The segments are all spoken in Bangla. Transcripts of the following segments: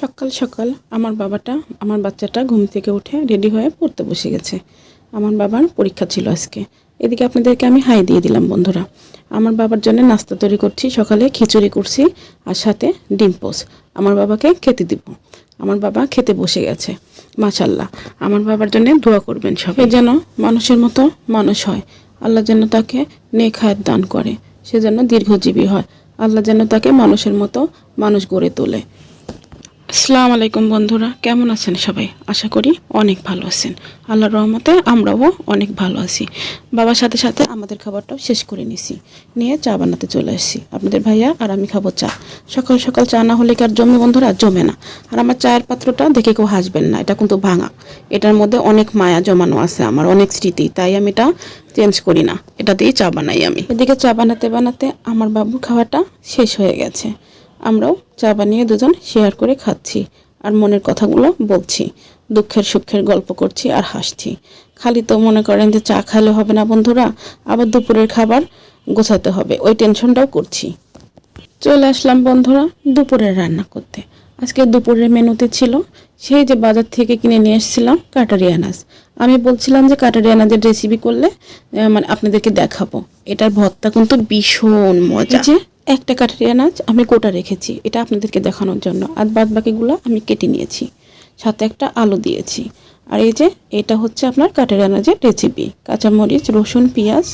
সকাল সকাল আমার বাবাটা, আমার বাচ্চাটা ঘুম থেকে উঠে রেডি হয়ে পড়তে বসে গেছে। আমার বাবার পরীক্ষা ছিল আজকে। এদিকে আপনাদেরকে আমি হাই দিয়ে দিলাম বন্ধুরা। আমার বাবার জন্য নাস্তা তৈরি করছি, সকালে খিচুড়ি করছি আর সাথে ডিম পোস। আমার বাবাকে খেতে দিব। আমার বাবা খেতে বসে গেছে। মাশাল্লাহ আমার বাবার জন্য দোয়া করবেন সবাই। যেন মানুষের মতো মানুষ হয়। আল্লাহ যেন তাকে হায়াত দান করে। সে যেন দীর্ঘজীবী হয়। আল্লাহ যেন তাকে মানুষের মতো মানুষ গড়ে তোলে। আসসালামু আলাইকুম বন্ধুরা, কেমন আছেন সবাই? আশা করি অনেক ভালো আছেন। আল্লাহর রহমতে আমরাও অনেক ভালো আছি। বাবার সাথে সাথে আমাদের খাবারটাও শেষ করে নিছি। নিয়ে চা বানাতে চলে এসেছি আপনাদের ভাইয়া আর আমি খাব চা। সকাল সকাল চা না হলে কি আর জমে বন্ধুরা? জমে না। আর আমার চায়ের পাত্রটা দেখে কেউ হাসবেন না। এটা কিন্তু ভাঙা। এটার মধ্যে অনেক মায়া জমানো আছে আমার, অনেক স্মৃতি। তাই আমি এটা চেঞ্জ করি না। এটা দিয়েই চা বানাই আমি। এদিকে চা বানাতে বানাতে আমার বাবুর খাওয়াটা শেষ হয়ে গেছে। আমরাও চা বানিয়ে দুজন শেয়ার করে খাচ্ছি আর মনের কথাগুলো বলছি। দুঃখের সুখের গল্প করছি আর হাসছি। খালি তো মনে করেন যে চা খাইলে হবে না বন্ধুরা, আবার দুপুরের খাবার গোছাতে হবে, ওই টেনশনটাও করছি। চলে আসলাম বন্ধুরা দুপুরের রান্না করতে। আজকে দুপুরের মেনুতে ছিল সেই যে বাজার থেকে কিনে নিয়ে এসেছিলাম কাটারি আনাজ। আমি বলছিলাম যে কাটারি আনাজের রেসিপি করলে মানে আপনাদেরকে দেখাবো। এটার ভর্তা কিন্তু ভীষণ মজা। একটা কাটারি আনাজ আমি গোটা রেখেছি, এটা আপনাদেরকে দেখানোর জন্য। আর বাদ বাকিগুলো আমি কেটে নিয়েছি, সাথে একটা আলু দিয়েছি। আর এই যে, এটা হচ্ছে আপনার কাটারি আনাজের রেসিপি কাঁচামরিচ, রসুন, পেঁয়াজ,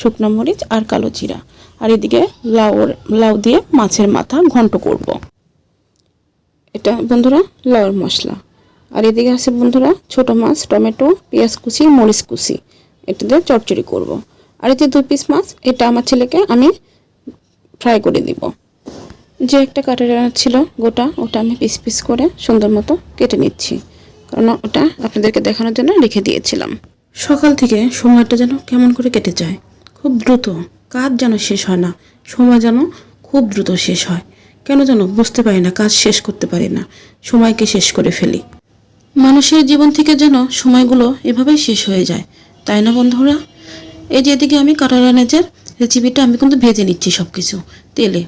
শুকনো মরিচ আর কালো জিরা। আর এদিকে লাউ লাউ দিয়ে মাছের মাথা ঘন্ট করব। এটা বন্ধুরা লাউর মশলা। আর এদিকে আছে বন্ধুরা ছোট মাছ, টমেটো, পেঁয়াজ কুচি, মরিচ কুচি। এটা দিয়ে চচ্চড়ি করব। আর এই যে দুই পিস মাছ, এটা আমার ছেলেকে আমি ফ্রাই করে দিব। যে একটা আনাজ ছিল, গোটা, ওটা আমি পিস পিস করে সুন্দর মতো কেটে নিচ্ছি। কারণ ওটা আপনাদেরকে দেখানোর জন্য রেখে দিয়েছিলাম। সকাল থেকে সময়টা যেন কেমন করে কেটে যায়। খুব দ্রুত কাজ যেন শেষ হয় না। সময় যেন খুব দ্রুত শেষ হয়। কেন যেন বুঝতে পারি না, কাজ শেষ করতে পারি না। সময়কে শেষ করে ফেলি। মানুষের জীবন থেকে যেন সময়গুলো এভাবেই শেষ হয়ে যায়। তাই না বন্ধুরা? এই যে এদিকে আমি কাঁটা রানেজের রেসিপিটা আমি কিন্তু ভেজে নিচ্ছি সব কিছু তেলে।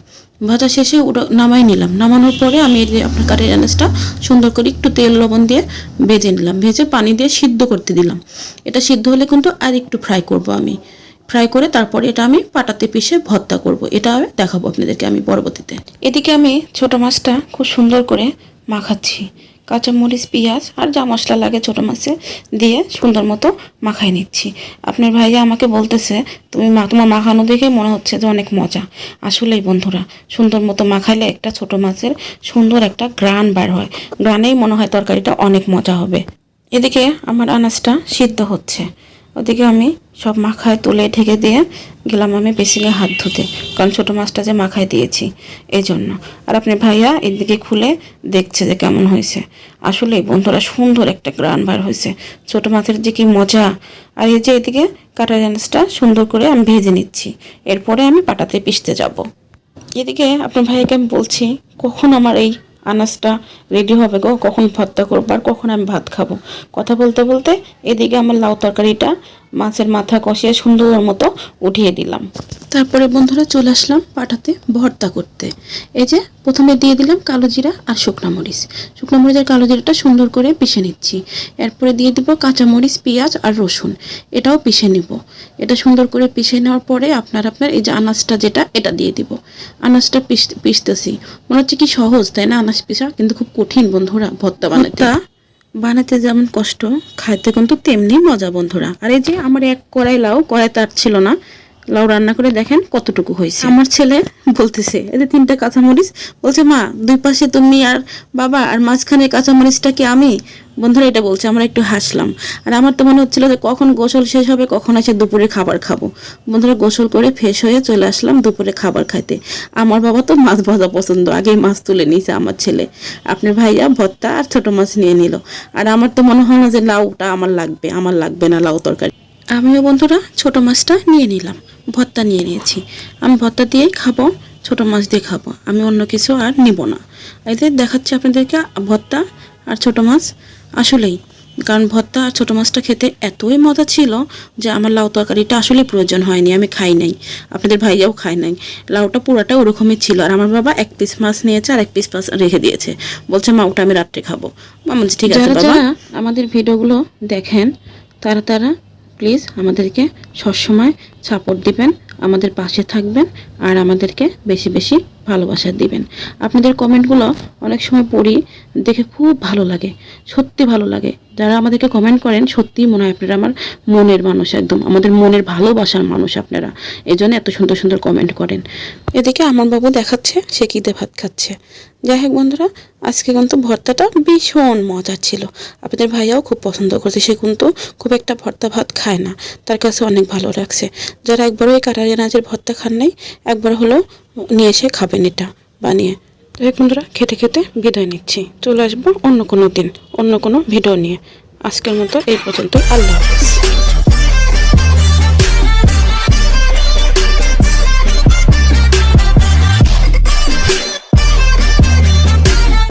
ভাজা শেষে ওটা নামাই নিলাম। নামানোর পরে আমি এই যে আপনার কাঠের আনাজটা সুন্দর করে একটু তেল, লবণ দিয়ে ভেজে নিলাম। ভেজে পানি দিয়ে সিদ্ধ করতে দিলাম। এটা সিদ্ধ হলে কিন্তু আর একটু ফ্রাই করব আমি। ফ্রাই করে তারপরে এটা আমি পাটাতে পিষে ভর্তা করব। এটা আমি দেখাবো আপনাদেরকে আমি পরবর্তীতে। এদিকে আমি ছোট মাছটা খুব সুন্দর করে মাখাচ্ছি। কাঁচামরিচ পেঁয়াজ আর যা মশলা লাগে ছোটো মাছে দিয়ে সুন্দর মতো মাখাই নিচ্ছি। আপনার ভাইয়া আমাকে বলতেছে, তুমি তোমার মাখানো দেখে মনে হচ্ছে যে অনেক মজা। আসলেই বন্ধুরা, সুন্দর মতো মাখাইলে একটা ছোট মাছের সুন্দর একটা গ্রান বার হয়। গ্রানেই মনে হয় তরকারিটা অনেক মজা হবে। এদিকে আমার আনাজটা সিদ্ধ হচ্ছে। ওদিকে আমি সব মাখায় তুলে ঢেকে দিয়ে গেলাম আমি বেসিনে হাত ধুতে, কারণ ছোটো মাছটা যে মাখায় দিয়েছি এই জন্য আর আপনি ভাইয়া এদিকে খুলে দেখছে যে কেমন হয়েছে। আসলে বন্ধুরা সুন্দর একটা গ্রান বার হয়েছে। ছোটো মাছের যে কি মজা। আর এই যে এদিকে কাটা জানিসটা সুন্দর করে আমি ভেজে নিচ্ছি। এরপরে আমি পাটাতে পিষতে যাব। এদিকে আপনার ভাইয়াকে আমি বলছি, কখন আমার এই আনাজটা রেডি হবে গো, কখন ভর্তা করব আর কখন আমি ভাত খাব। কথা বলতে বলতে এদিকে আমার লাউ তরকারিটা মাছের মাথা কষিয়ে সুন্দর মতো উঠিয়ে দিলাম। তারপরে বন্ধুরা চলে আসলাম পাঠাতে ভর্তা করতে। এই যে প্রথমে দিয়ে দিলাম কালো জিরা আর শুকনো মরিচ। শুকনো মরিচ আর কালো জিরাটা সুন্দর করে পিষে নিচ্ছি। এরপরে দিয়ে দিব কাঁচা মরিচ, পেঁয়াজ আর রসুন। এটাও পিষে নিব। এটা সুন্দর করে পিষে নেওয়ার পরে আপনার আপনার এই যে আনাজটা যেটা, এটা দিয়ে দিব। আনাজটা পিস পিসতেছি মনে হচ্ছে কি সহজ, তাই না? আনাজ পিসা কিন্তু খুব কঠিন বন্ধুরা ভর্তা বানাতে। বানাতে যেমন কষ্ট, খাইতে কিন্তু তেমনি মজা বন্ধুরা। আর এই যে আমার এক কড়াই লাউ কড়াই তার ছিল না। লাউ রান্না করে দেখেন কতটুকু হয়েছে। আমার ছেলে বলতেছে এদের তিনটা কাঁচামরিচ। বলছে মা দুই পাশে তুমি আর বাবা আর মাঝখানে কাঁচামরিচটা কি আমি? বন্ধুরা এটা বলছে আমরা একটু হাসলাম। আর আমার তো মনে হচ্ছিল যে কখন গোসল শেষ হবে কখন এসে দুপুরে খাবার খাব। বন্ধুরা গোসল করে ফ্রেশ হয়ে চলে আসলাম দুপুরে খাবার খাইতে। আমার বাবা তো মাছ ভাজা পছন্দ আগেই মাছ তুলে নিয়েছে আমার ছেলে। আপনার ভাইয়া ভর্তা আর ছোট মাছ নিয়ে নিল। আর আমার তো মনে হয় না যে লাউটা আমার লাগবে আমার লাগবে না লাউ তরকারি। আমিও বন্ধুরা ছোট মাছটা নিয়ে নিলাম। ভর্তা নিয়ে নিয়েছি। আমি ভর্তা দিয়েই খাব ছোট মাছ দিয়ে খাব। আমি অন্য কিছু আর নিব না। এতে দেখাচ্ছি আপনাদেরকে ভর্তা আর ছোট মাছ আসলেই। কারণ ভর্তা আর ছোটো মাছটা খেতে এতই মজা ছিল যে আমার লাউ তরকারিটা আসলে প্রয়োজন হয়নি আমি খাই নাই। আপনাদের ভাইয়াও খায় নাই। লাউটা পুরাটা ওরকমই ছিল। আর আমার বাবা এক পিস মাছ নিয়েছে আর এক পিস মাছ রেখে দিয়েছে। বলছে মা ওটা আমি রাত্রে খাব। মা বলছে ঠিক আছে বাবা। আমাদের ভিডিওগুলো দেখেন তারা তারা প্লিজ আমাদেরকে সবসময় সাপোর্ট দিবেন, আমাদের পাশে থাকবেন আর আমাদেরকে বেশি বেশি ভালোবাসা দিবেন। আপনাদের কমেন্টগুলো অনেক সময় পড়ি, দেখে খুব ভালো লাগে, সত্যি ভালো লাগে। যারা আমাদেরকে কমেন্ট করেন, সত্যিই মনে হয় আপনারা আমার মনের মানুষ একদম, আমাদের মনের ভালোবাসার মানুষ আপনারা। এই জন্য এত সুন্দর সুন্দর কমেন্ট করেন। এদিকে আমার বাবু দেখাচ্ছে, সে কিদে ভাত খাচ্ছে। যাই হোক বন্ধুরা, আজকে কিন্তু ভর্তাটা ভীষণ মজার ছিল। আপনাদের ভাইয়াও খুব পছন্দ করছে, সে কিন্তু খুব একটা ভর্তা ভাত খায় না। তার কাছে অনেক ভালো লাগছে। যারা একবারও এই কাটারি আনাজের ভর্তা খান নাই, একবার হলেও নিয়ে এসে খাবেন এটা বানিয়ে। যাই বন্ধুরা, খেতে খেতে বিদায় নিচ্ছি। চলে আসব অন্য কোনো দিন, অন্য কোনো ভিডিও নিয়ে। আজকের মতো এই পর্যন্ত আল্লাহ হাফিজ।